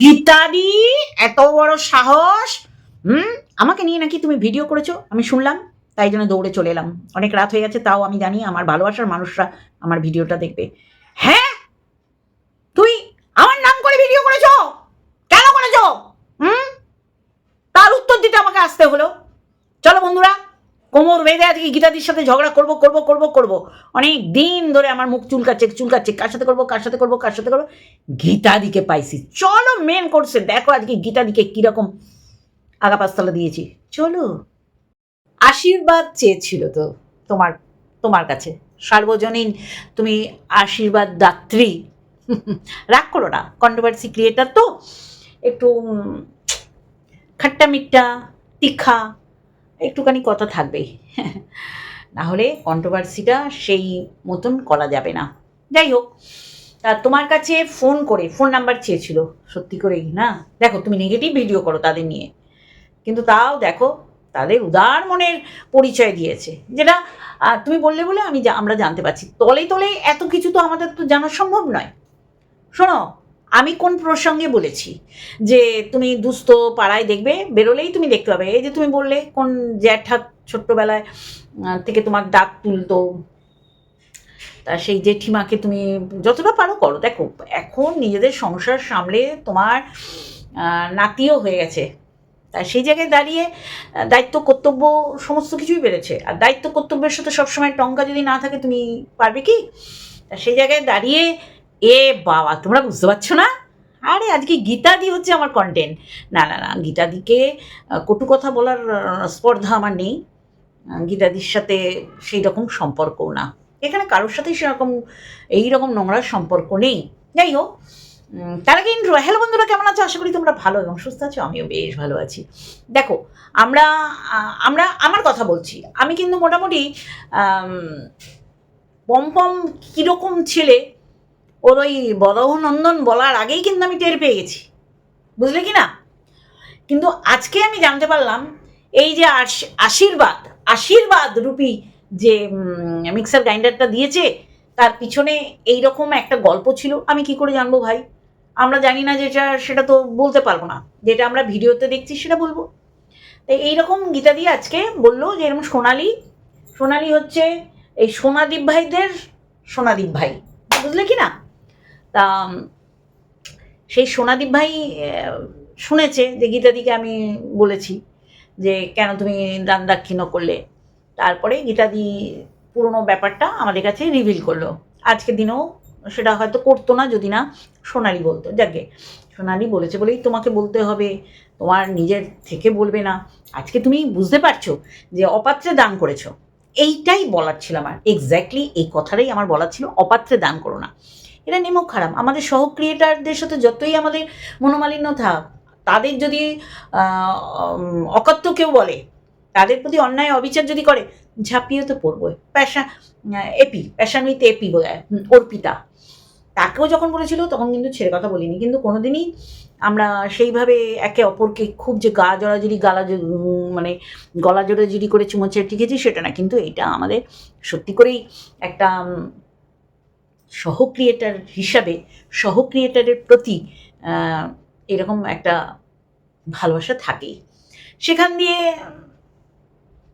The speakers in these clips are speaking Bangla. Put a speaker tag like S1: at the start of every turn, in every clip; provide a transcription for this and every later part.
S1: গীতাদি এত বড় সাহস। হুম? আমাকে নিয়ে নাকি তুমি ভিডিও করেছ? আমি শুনলাম, তাই জন্য দৌড়ে চলে এলাম। অনেক রাত হয়ে গেছে, তাও আমি জানি আমার ভালোবাসার মানুষরা আমার ভিডিওটা দেখবে হ্যাঁ তুই আমার নাম করে ভিডিও করেছ কেন করেছ হুম তার উত্তর দিতে আমাকে আসতে হলো চলো বন্ধুরা কোমর বেঁধে আজকে গীতাদির সাথে ঝগড়া করব করব করব করব। অনেক দিন ধরে আমার মুখ চুলকাচ্ছে চুলকাচ্ছে। কার সাথে করব, কার সাথে করব, কার সাথে করব? গীতাদিকে পাইছি। চলো মেন করছে দেখো আজকে গীতাদিকে কীরকম আগা পাঁচতলা দিয়েছি। চলো। আশীর্বাদ চেয়েছিল তো তোমার তোমার কাছে। সার্বজনীন তুমি আশীর্বাদ দাত্রী। রাগ করো না কন্ট্রোভার্সি ক্রিয়েটার তো। একটু খাট্টা মিট্টা তীখা একটুখানি কথা থাকবেই। না হলে কন্ট্রোভার্সিটা সেই মতন করা যাবে না। যাই হোক, তা তোমার কাছে ফোন করে ফোন নাম্বার চেয়েছিল, সত্যি করেই, না? দেখো, তুমি নেগেটিভ ভিডিও করো তাদের নিয়ে। কিন্তু তাও দেখো, তাদের উদার মনের পরিচয় দিয়েছে। যেটা তুমি বললে বলে আমি আমরা জানতে পারছি। তলে তলে এত কিছু তো আমাদের তো জানা সম্ভব নয়। শোনো আমি কোন প্রসঙ্গে বলেছি? যে তুমি দুস্থ পাড়ায় দেখবে, বেরোলেই তুমি দেখতে পাবে। এই যে তুমি বললে, কোন জ্যাঠা ছোট্টবেলায় থেকে তোমার দাঁত তুলতো। তা সেই জেঠিমাকে তুমি যতটা পারো করো। দেখো, এখন নিজেদের সংসার সামলে তোমার নাতিও হয়ে গেছে। তা সেই জায়গায় দাঁড়িয়ে দায়িত্ব, কর্তব্য সমস্ত কিছুই বেড়েছে। আর দায়িত্ব, কর্তব্যের সাথে সবসময় টঙ্কা যদি না থাকে, তুমি পারবে কি? তা সেই জায়গায় দাঁড়িয়ে এ বাবা, তোমরা বুঝতে পারছ না? আরে, আজকে গীতাদি হচ্ছে আমার কন্টেন্ট না না না, গীতাদিকে কটু কথা বলার স্পর্ধা আমার নেই। গীতাদির সাথে সেই রকম সম্পর্কও না। এখানে কারোর সাথেই সেরকম এইরকম নোংরা সম্পর্ক নেই। যাই হোক তার আগে ইন্ট্রো হ্যালো বন্ধুরা, কেমন আছো? আশা করি তোমরা ভালো এবং সুস্থ আছো, আমিও বেশ ভালো আছি। দেখো, আমরা আমরা, আমার কথা বলছি। আমি কিন্তু মোটামুটি পম্পম কীরকম ছেলে ওর ওই বদহনন্দন বলার আগেই কিন্তু আমি টের পেয়ে গেছি। বুঝলে কি না? কিন্তু আজকে আমি জানতে পারলাম, এই যে আশ- আশীর্বাদ আশীর্বাদ রূপী যে মিক্সার গ্রাইন্ডারটা দিয়েছে, তার পিছনে এই রকম একটা গল্প ছিল। আমি কি করে জানব ভাই? আমরা জানি না যেটা, সেটা তো বলতে পারব না। যেটা আমরা ভিডিওতে দেখছি, সেটা বলব। তো এইরকম গীতা দিয়ে আজকে বলল যে এরকম সোনালি সোনালি হচ্ছে এই সোনাদীপ ভাইদের সোনাদীপ ভাই। বুঝলে কি না? তা সেই সোনাদীপ ভাই শুনেছে যে গীতাদিকে আমি বলেছি যে কেন তুমি দান দাক্ষিণ্য করলে। তারপরে গীতাদি পুরোনো ব্যাপারটা আমাদের কাছে রিভিল করল। আজকের দিনেও সেটা হয়তো করতো না, যদি না সোনালি বলতো। যাকে সোনালি বলেছে বলেই তোমাকে বলতে হবে, তোমার নিজের থেকে বলবে না। আজকে তুমি বুঝতে পারছ যে অপাত্রে দান করেছ। এইটাই বলার ছিল আমার। এক্স্যাক্টলি এই কথাটাই আমার বলার ছিল, অপাত্রে দান করো না। এটা নেমক খারাপ। আমাদের সহ ক্রিয়েটারদের সাথে যতই আমাদের মনোমালিন্য থাক, তাদের যদি অকথ্য কেউ বলে, তাদের প্রতি অন্যায়, অবিচার যদি করে, ঝাঁপিয়ে তো পড়বই। প্যাশা এপি প্যাশানুইতে এপি বোধ অর্পিতা। তাকেও যখন বলেছিল, তখন কিন্তু ছেড়ে কথা বলিনি। কিন্তু কোনোদিনই আমরা সেইভাবে একে অপরকে খুব যে গা জড়াজড়ি, গালা মানে গলা জড়াজড়ি করে চুমোচ্ছে টিকেছি সেটা না। কিন্তু এটা আমাদের সত্যি করেই একটা সহ ক্রিয়েটার হিসাবে সহ ক্রিয়েটারের প্রতি এরকম একটা ভালোবাসা থাকেই। সেখান দিয়ে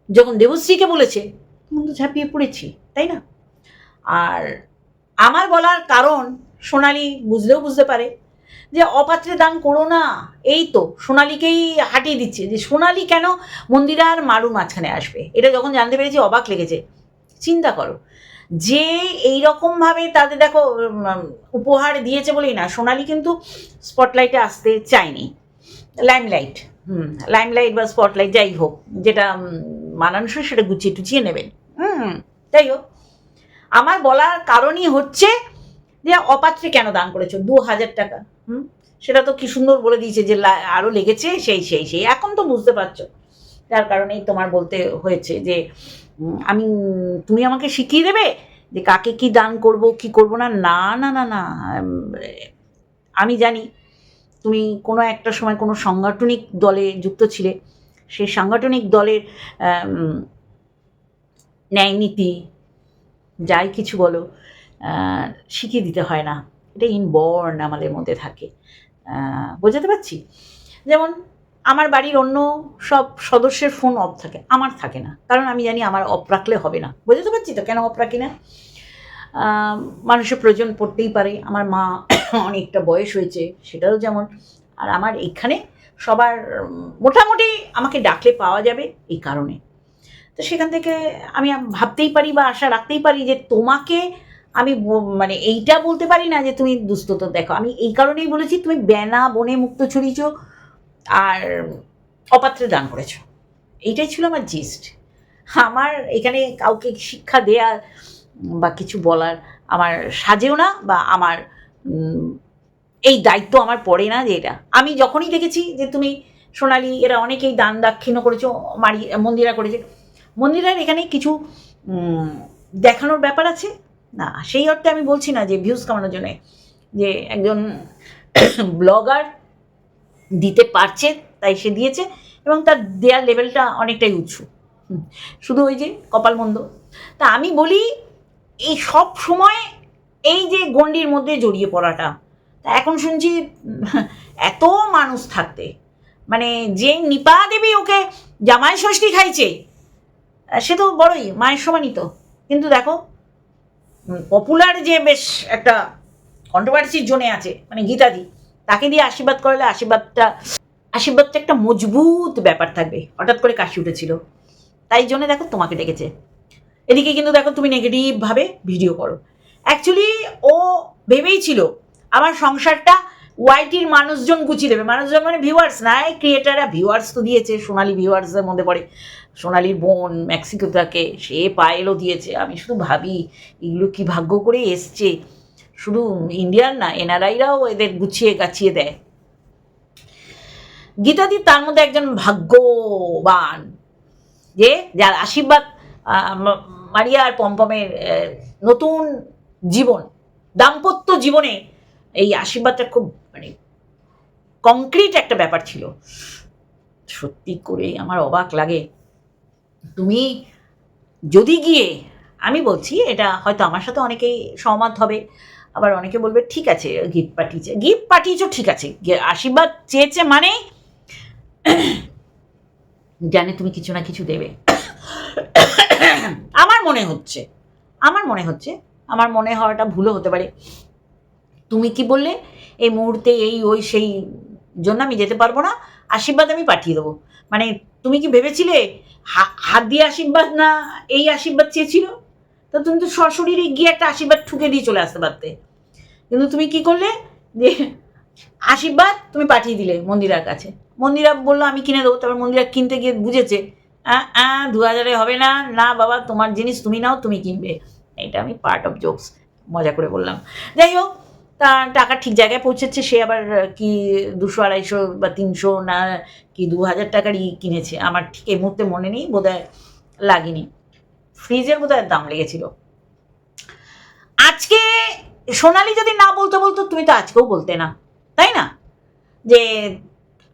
S1: যখন দেবশ্রীকে বলেছে তখন তো ঝাঁপিয়ে পড়েছি তাই না? আর আমার বলার কারণ সোনালি বুঝলেও বুঝতে পারে যে, অপাত্রে দান করো না। এই তো, সোনালিকেই হাঁটিয়ে দিচ্ছে যে, সোনালি কেন মন্দিরা আর মারু মাঝখানে আসবে? এটা যখন জানতে পেরেছি, অবাক লেগেছে। চিন্তা করো যে এই রকমভাবে তাদের দেখো উপহার দিয়েছে বলেই না। সোনালি কিন্তু স্পটলাইটে আসতে চায়নি। লাইমলাইট হুম লাইমলাইট বা স্পটলাইট যাই হোক, যেটা মানানসই সেটা গুছিয়ে টুচিয়ে নেবেন। হুম, যাই হোক। আমার বলার কারণই হচ্ছে যে অপাত্রে কেন দান করেছ? দু হাজার টাকা, হুম? সেটা তো কি সুন্দর বলে দিয়েছে যে লা- আরও লেগেছে, সেই সেই সেই। এখন তো বুঝতে পারছ। যার কারণেই তোমার বলতে হয়েছে যে আমি, তুমি আমাকে শিখিয়ে দেবে যে কাকে কি দান করব, কি করব না? না না না না আমি জানি তুমি কোনো একটা সময় কোনো সাংগঠনিক দলে যুক্ত ছিলে। সেই সাংগঠনিক দলের ন্যায় নীতি যাই কিছু বলো শিখিয়ে দিতে হয় না। এটা ইনবর্ন আমাদের মধ্যে থাকে। বোঝাতে পারছি? যেমন আমার বাড়ির অন্য সব সদস্যের ফোন অফ থাকে, আমার থাকে না। কারণ আমি জানি আমার অফ রাখলে হবে না। বোঝাতে পারছি তো কেন অফ রাখি না? মানুষের প্রয়োজন পড়তেই পারে। আমার মা অনেকটা বয়স হয়েছে, সেটাও যেমন। আর আমার এখানে সবার মোটামুটি আমাকে ডাকলে পাওয়া যাবে এই কারণে। তো সেখান থেকে আমি ভাবতেই পারি বা আশা রাখতেই পারি যে তোমাকে আমি মানে এইটা বলতে পারি না যে তুমি দুস্থতা দেখো। আমি এই কারণেই বলেছি, তুমি বেনা বনে মুক্ত ছড়িয়েছ। আর অপাত্রে দান করেছ। এইটাই ছিল আমার জিস্ট আমার এখানে কাউকে শিক্ষা দেয়া বা কিছু বলার আমার সাজেও না বা আমার এই দায়িত্ব আমার পড়ে না যে এটা। আমি যখনই দেখেছি যে তুমি সোনালি, এরা অনেকেই দান দাক্ষিণ্য করেছ, মারি, মন্দিরা করেছে। মন্দিরার এখানে কিছু দেখানোর ব্যাপার আছে? না, সেই অর্থে আমি বলছি না যে ভিউজ কামানোর জন্য। যে একজন ব্লগার দিতে পারছে, তাই সে দিয়েছে এবং তার দেয়ার লেভেলটা অনেকটাই উঁচু। শুধু ওই যে কপাল মন্দ। তা আমি বলি, এই সব সময় এই যে গণ্ডির মধ্যে জড়িয়ে পড়াটা, তা এখন শুনছি, এত মানুষ থাকতে মানে যে নিপা দেবী ওকে জামাই ষষ্ঠী খাইছে, সে তো বড়ই, মায়ের সমানই তো। কিন্তু দেখো পপুলার যে বেশ একটা কন্ট্রোভার্সির জোনে আছে মানে গীতাদি তাকে দিয়ে আশীর্বাদ করলে আশীর্বাদটা আশীর্বাদটা একটা মজবুত ব্যাপার থাকবে। হঠাৎ করে কাশি উঠেছিল। তাই জন্য দেখো তোমাকে ডেকেছে। এদিকে কিন্তু দেখো তুমি নেগেটিভভাবে ভিডিও করো। অ্যাকচুয়ালি ও ভেবেই ছিল, আমার সংসারটা ওয়াইটির মানুষজন গুছিয়ে দেবে। মানুষজন মানে ভিউয়ার্স না ক্রিয়েটাররা ভিউয়ার্স তো দিয়েছে, সোনালি ভিউয়ার্সদের মধ্যে পড়ে। সোনালির বোন মেক্সিকো থাকে, সে পায়েলও দিয়েছে। আমি শুধু ভাবি, এগুলো কি ভাগ্য করে এসছে? শুধু ইন্ডিয়ার না, এনআরআইরাও এদের গুছিয়ে গাছিয়ে দেয়। গীতাদি তার মধ্যে একজন ভাগ্যবান, যে যার আশীর্বাদ মারিয়া আর পম্পমের নতুন জীবন, দাম্পত্য জীবনে এই আশীর্বাদটা খুব মানে কংক্রিট একটা ব্যাপার ছিল। সত্যি করে আমার অবাক লাগে। তুমি যদি গিয়ে, আমি বলছি এটা হয়তো আমার সাথে অনেকেই সহমত হবে আবার অনেকে বলবে, ঠিক আছে গিফট পাঠিয়েছে। গিফট পাঠিয়েছো, ঠিক আছে। আশীর্বাদ চেয়েছে মানে? জানে তুমি কিছু না কিছু দেবে। আমার মনে হচ্ছে, আমার মনে হচ্ছে, আমার মনে হওয়াটা ভুলও হতে পারে। তুমি কি বললে, এই মুহূর্তে এই, ওই, সেই জন্য আমি যেতে পারব না, আশীর্বাদ আমি পাঠিয়ে দেবো। মানে তুমি কি ভেবেছিলে হাত দিয়ে আশীর্বাদ না এই আশীর্বাদ চেয়েছিল? তো তুমি তো সশরীরে গিয়ে একটা আশীর্বাদ ঠুকে দিয়ে চলে আসতে পারতে। কিন্তু তুমি কি করলে? যে আশীর্বাদ তুমি পাঠিয়ে দিলে মন্দিরার কাছে। মন্দিরা বলল আমি কিনে দেবো। তারপর মন্দিরা কিনতে গিয়ে বুঝেছে আহ, দু হাজারে হবে না। না বাবা তোমার জিনিস তুমি নাও তুমি কিনবে। এটা আমি পার্ট অফ জোকস মজা করে বললাম। যাই হোক তা টাকা ঠিক জায়গায় পৌঁছেছে। সে আবার কি দুশো আড়াইশো বা তিনশো না কি দু হাজার টাকারই কিনেছে। আমার ঠিক এই মুহূর্তে মনে নেই বোধহয় লাগেনি। ফ্রিজের বোধহয় দাম লেগেছিল। আজকে সোনালি যদি না বলতে বলতো, তুমি তো আজকেও বলতে না। তাই না? যে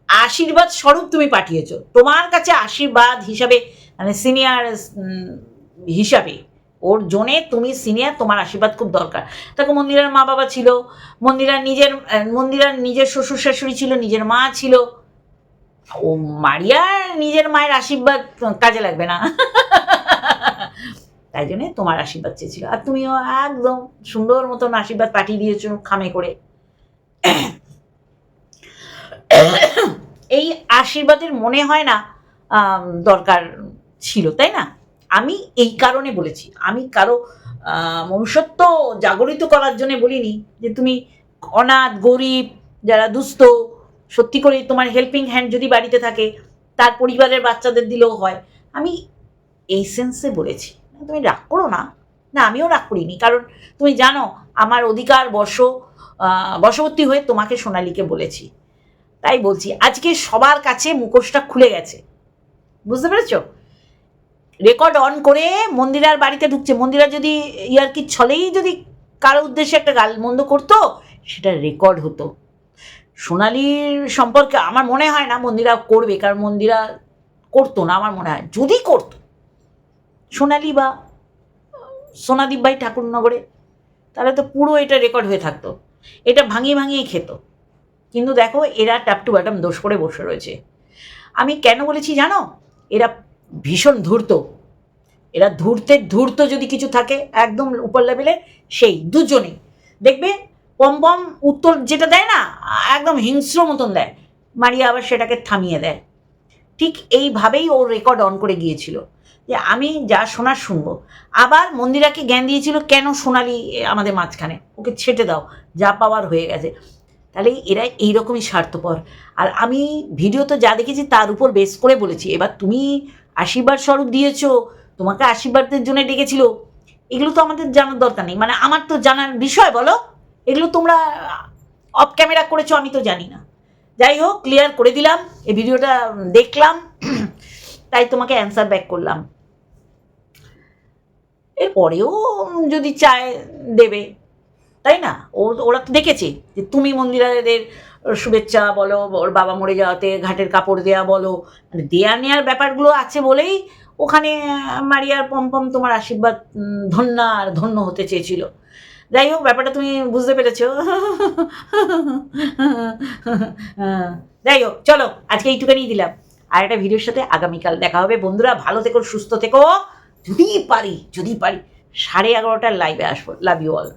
S1: আশীর্বাদ স্বরূপ তুমি পাঠিয়েছো। তোমার কাছে আশীর্বাদ হিসাবে মানে সিনিয়র হিসাবে, ওর জন্যে তুমি সিনিয়র তোমার আশীর্বাদ খুব দরকার। তাকে মন্দিরার মা বাবা ছিল, মন্দিরার নিজের মন্দিরার নিজের শ্বশুর শাশুড়ি ছিল, নিজের মা ছিল। ও মারিয়ার নিজের মায়ের আশীর্বাদ কাজে লাগবে না। তাই জন্যে তোমার আশীর্বাদ চেয়েছিল। আর তুমিও একদম সুন্দর মতন আশীর্বাদ পাঠিয়ে দিয়েছ খামে করে। এই আশীর্বাদের মনে হয় না দরকার ছিল, তাই না? আমি এই কারণে বলেছি, আমি কারও মনুষ্যত্ব জাগরিত করার জন্য বলিনি যে তুমি অনাথ, গরিব, যারা দুস্থ, সত্যি করে তোমার হেল্পিং হ্যান্ড যদি বাড়িতে থাকে, তার পরিবারের বাচ্চাদের দিলেও হয়। আমি এই সেন্সে বলেছি। তুমি রাগ করো না। না, আমিও রাগ করিনি। কারণ তুমি জানো, আমার অধিকার বশ বশবর্তী হয়ে তোমাকে সোনালিকে বলেছি। তাই বলছি, আজকে সবার কাছে মুখোশটা খুলে গেছে। বুঝতে পেরেছ? রেকর্ড অন করে মন্দিরার বাড়িতে ঢুকছে। মন্দিরা যদি ইয়ার কি ছলেই যদি কারও উদ্দেশ্যে একটা গাল মন্দ করতো, সেটা রেকর্ড হতো। সোনালির সম্পর্কে আমার মনে হয় না মন্দিরা করবে, কারণ মন্দিরা করতো না, আমার মনে হয়। যদি করতো সোনালি বা সোনাদীপ ভাই ঠাকুরনগরে, তাহলে তো পুরো এটা রেকর্ড হয়ে থাকতো। এটা ভাঙিয়ে ভাঙিয়ে খেত। কিন্তু দেখো, এরা ট্যাপ টু ব্যাটাম দোষ করে বসে রয়েছে। আমি কেন বলেছি জানো? এরা ভীষণ ধূর্ত। এরা ধূর্তের ধূর্ত যদি কিছু থাকে, একদম উপর লেভেলে সেই দুজনেই। দেখবে, পম পম উত্তর যেটা দেয় না, একদম হিংস্র মতন দেয়। মারিয়া আবার সেটাকে থামিয়ে দেয়। ঠিক এইভাবেই ও রেকর্ড অন করে গিয়েছিল। যে আমি যা শোনার শুনব। আবার মন্দিরাকে জ্ঞান দিয়েছিল, কেন সোনালি আমাদের মাঝখানে? ওকে ছেটে দাও, যা পাওয়ার হয়ে গেছে। তাহলে এরা এইরকমই স্বার্থপর। আর আমি ভিডিও তো যা দেখেছি তার উপর বেস করে বলেছি, এবার তুমি আশীর্বাদ স্বরূপ দিয়েছ, তোমাকে আশীর্বাদের জন্য ডেকেছিল। এগুলো তো আমাদের জানার দরকার নেই। মানে আমার তো জানার বিষয় বলো, এগুলো তোমরা অফ ক্যামেরা করেছ, আমি তো জানি না। যাই হোক ক্লিয়ার করে দিলাম, এই ভিডিওটা দেখলাম, তাই তোমাকে অ্যান্সার ব্যাক করলাম। এরপরেও যদি চায়, দেবে। তাই না? ও ওরা তো দেখেছে যে তুমি মন্দিরাদের শুভেচ্ছা বলো, ওর বাবা মরে যাওয়াতে ঘাটের কাপড় দেয়া বলো। মানে দেয়া নেওয়ার ব্যাপারগুলো আছে বলেই ওখানে মারিয়ার পম্পম তোমার আশীর্বাদ ধন্য আর ধন্য হতে চেয়েছিল। যাই হোক, ব্যাপারটা তুমি বুঝতে পেরেছ। যাই হোক, চলো, আজকে এইটুখানি দিলাম। আর একটা ভিডিওর সাথে আগামীকাল দেখা হবে। বন্ধুরা, ভালো থেকো, সুস্থ থেকো। যদি পারি যদি পারি সাড়ে এগারোটার লাইভে আসব লাভ ইউ অল